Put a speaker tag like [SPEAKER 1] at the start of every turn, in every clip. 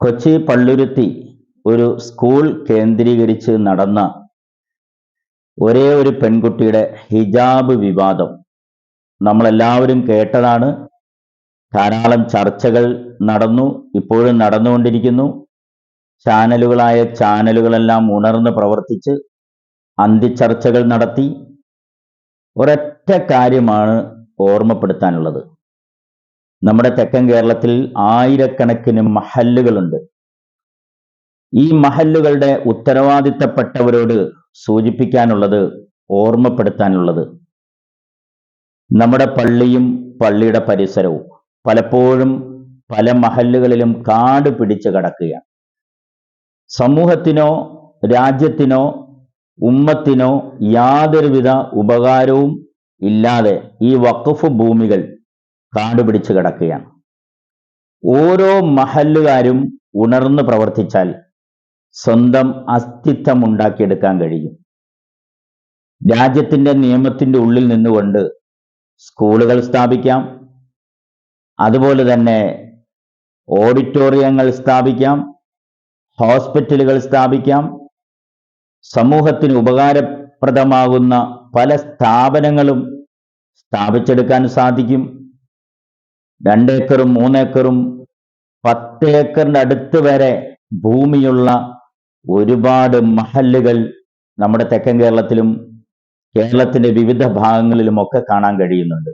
[SPEAKER 1] കൊച്ചി പള്ളുരുത്തി ഒരു സ്കൂൾ കേന്ദ്രീകരിച്ച് നടന്ന ഒരേ ഒരു പെൺകുട്ടിയുടെ ഹിജാബ് വിവാദം. നമ്മളെല്ലാവരും കേട്ടതാണ്. ധാരാളം ചർച്ചകൾ നടന്നു ഇപ്പോഴും നടന്നുകൊണ്ടിരിക്കുന്നു. ചാനലുകളായ ചാനലുകളെല്ലാം ഉണർന്ന് പ്രവർത്തിച്ച് അന്തിച്ചർച്ചകൾ നടത്തി. ഒരൊറ്റ കാര്യമാണ് ഓർമ്മപ്പെടുത്താനുള്ളത്. നമ്മുടെ തെക്കൻ കേരളത്തിൽ ആയിരക്കണക്കിന് മഹല്ലുകളുണ്ട്. ഈ മഹല്ലുകളുടെ ഉത്തരവാദിത്തപ്പെട്ടവരോട് സൂചിപ്പിക്കാനുള്ളത് ഓർമ്മപ്പെടുത്താനുള്ളത് നമ്മുടെ പള്ളിയും പള്ളിയുടെ പരിസരവും പലപ്പോഴും പല മഹല്ലുകളിലും കാട് പിടിച്ച് കിടക്കുകയാണ്. സമൂഹത്തിനോ രാജ്യത്തിനോ ഉമ്മത്തിനോ യാതൊരുവിധ ഉപകാരവും ഇല്ലാതെ ഈ വഖഫ് ഭൂമികൾ കാട് പിടിച്ച് കിടക്കുകയാണ്. ഓരോ മഹല്ലുകാരും ഉണർന്ന് പ്രവർത്തിച്ചാൽ സ്വന്തം അസ്തിത്വം ഉണ്ടാക്കിയെടുക്കാൻ കഴിയും. രാജ്യത്തിന്റെ നിയമത്തിന്റെ ഉള്ളിൽ നിന്നുകൊണ്ട് സ്കൂളുകൾ സ്ഥാപിക്കാം. അതുപോലെ തന്നെ ഓഡിറ്റോറിയങ്ങൾ സ്ഥാപിക്കാം. ഹോസ്പിറ്റലുകൾ സ്ഥാപിക്കാം. സമൂഹത്തിന് ഉപകാരപ്രദമാകുന്ന പല സ്ഥാപനങ്ങളും സ്ഥാപിച്ചെടുക്കാൻ സാധിക്കും. രണ്ടേക്കറും മൂന്നേക്കറും പത്തേക്കറിന്റെ അടുത്ത് വരെ ഭൂമിയുള്ള ഒരുപാട് മഹല്ലുകൾ നമ്മുടെ തെക്കൻ കേരളത്തിലും കേരളത്തിന്റെ വിവിധ ഭാഗങ്ങളിലും ഒക്കെ കാണാൻ കഴിയുന്നുണ്ട്.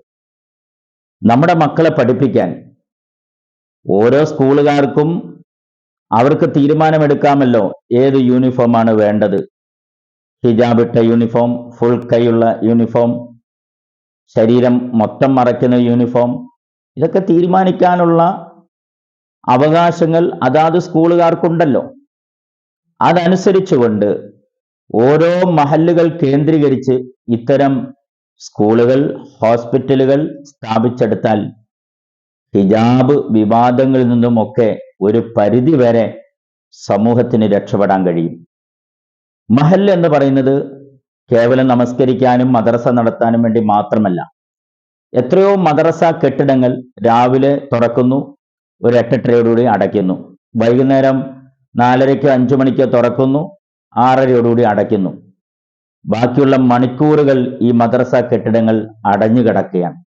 [SPEAKER 1] നമ്മുടെ മക്കളെ പഠിപ്പിക്കാൻ ഓരോ സ്കൂളുകാർക്കും അവർക്ക് തീരുമാനമെടുക്കാമല്ലോ ഏത് യൂണിഫോമാണ് വേണ്ടത്. ഹിജാബ് ഇട്ട യൂണിഫോം ഫുൾ കൈയുള്ള യൂണിഫോം ശരീരം മൊത്തം മറയ്ക്കുന്ന യൂണിഫോം ഇതൊക്കെ തീരുമാനിക്കാനുള്ള അവകാശങ്ങൾ അതാത് സ്കൂളുകാർക്കുണ്ടല്ലോ. അതനുസരിച്ചുകൊണ്ട് ഓരോ മഹല്ലുകൾ കേന്ദ്രീകരിച്ച് ഇത്തരം സ്കൂളുകൾ ഹോസ്പിറ്റലുകൾ സ്ഥാപിച്ചെടുത്താൽ ഹിജാബ് വിവാദങ്ങളിൽ നിന്നുമൊക്കെ ഒരു പരിധി വരെ സമൂഹത്തിന് രക്ഷപ്പെടാൻ കഴിയും. മഹൽ എന്ന് പറയുന്നത് കേവലം നമസ്കരിക്കാനും മദ്രസ നടത്താനും വേണ്ടി മാത്രമല്ല. എത്രയോ മദ്രസ കെട്ടിടങ്ങൾ രാവിലെ തുറക്കുന്നു ഒരു എട്ടെട്ടരയോടുകൂടി അടയ്ക്കുന്നു. വൈകുന്നേരം നാലരയ്ക്കോ അഞ്ചു മണിക്കോ തുറക്കുന്നു ആറരയോടുകൂടി അടയ്ക്കുന്നു. ബാക്കിയുള്ള മണിക്കൂറുകൾ ഈ മദ്രസ കെട്ടിടങ്ങൾ അടഞ്ഞു കിടക്കുകയാണ്.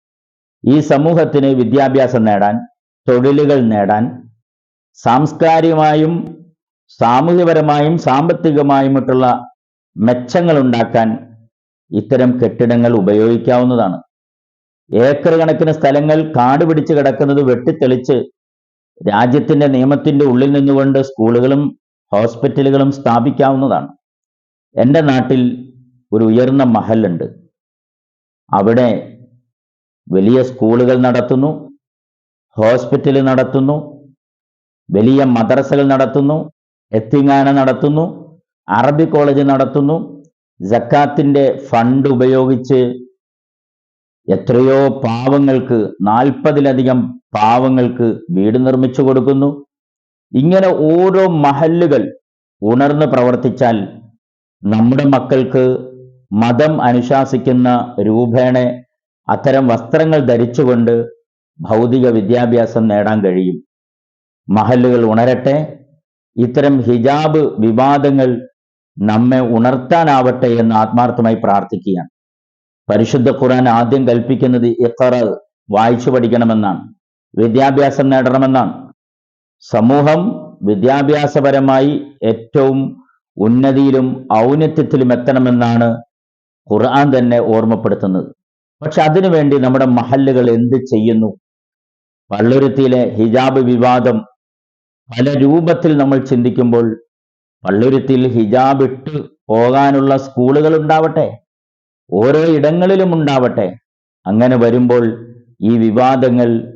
[SPEAKER 1] ഈ സമൂഹത്തിന് വിദ്യാഭ്യാസം നേടാൻ തൊഴിലുകൾ നേടാൻ സാംസ്കാരികമായും സാമൂഹ്യപരമായും സാമ്പത്തികമായുമൊട്ടുള്ള മെച്ചങ്ങൾ ഉണ്ടാക്കാൻ ഇത്തരം കെട്ടിടങ്ങൾ ഉപയോഗിക്കാവുന്നതാണ്. ഏക്കർ കണക്കിന് സ്ഥലങ്ങൾ കാട് പിടിച്ച് കിടക്കുന്നത് വെട്ടിത്തെളിച്ച് രാജ്യത്തിന്റെ നിയമത്തിന്റെ ഉള്ളിൽ നിന്നുകൊണ്ട് സ്കൂളുകളും ഹോസ്പിറ്റലുകളും സ്ഥാപിക്കാവുന്നതാണ്. എന്റെ നാട്ടിൽ ഒരു ഉയർന്ന മഹലുണ്ട് അവിടെ വലിയ സ്കൂളുകൾ നടത്തുന്നു ഹോസ്പിറ്റൽ നടത്തുന്നു വലിയ മദ്രസകൾ നടത്തുന്നു എത്തിങ്ങാന നടത്തുന്നു അറബി കോളേജ് നടത്തുന്നു ജക്കാത്തിന്റെ ഫണ്ട് ഉപയോഗിച്ച് എത്രയോ പാവങ്ങൾക്ക് നാൽപ്പതിലധികം പാവങ്ങൾക്ക് വീട് നിർമ്മിച്ചു കൊടുക്കുന്നു. ഇങ്ങനെ ഓരോ മഹല്ലുകൾ ഉണർന്ന് പ്രവർത്തിച്ചാൽ നമ്മുടെ മക്കൾക്ക് മതം അനുശാസിക്കുന്ന രൂപേണ അത്തരം വസ്ത്രങ്ങൾ ധരിച്ചുകൊണ്ട് ഭൗതിക വിദ്യാഭ്യാസം നേടാൻ കഴിയും. മഹല്ലുകൾ ഉണരട്ടെ. ഇത്തരം ഹിജാബ് വിവാദങ്ങൾ നമ്മെ ഉണർത്താനാവട്ടെ എന്ന് ആത്മാർത്ഥമായി പ്രാർത്ഥിക്കുകയാണ്. പരിശുദ്ധ ഖുറാൻ ആദ്യം കൽപ്പിക്കുന്നത് ഇഖറ വായിച്ചു പഠിക്കണമെന്നാണ് വിദ്യാഭ്യാസം നേടണമെന്നാണ്. സമൂഹം വിദ്യാഭ്യാസപരമായി ഏറ്റവും ഉന്നതിയിലും ഔന്നത്യത്തിലും എത്തണമെന്നാണ് ഖുർആൻ തന്നെ ഓർമ്മപ്പെടുത്തുന്നത്. പക്ഷെ അതിനുവേണ്ടി നമ്മുടെ മഹല്ലുകൾ എന്ത് ചെയ്യുന്നു? പള്ളുരുത്തിയിലെ ഹിജാബ് വിവാദം പല രൂപത്തിൽ നമ്മൾ ചിന്തിക്കുമ്പോൾ പള്ളുരുത്തിയിൽ ഹിജാബ് ഇട്ട് പോകാനുള്ള സ്കൂളുകൾ ഉണ്ടാവട്ടെ ഓരോ ഇടങ്ങളിലും ഉണ്ടാവട്ടെ. അങ്ങനെ വരുമ്പോൾ ഈ വിവാദങ്ങൾ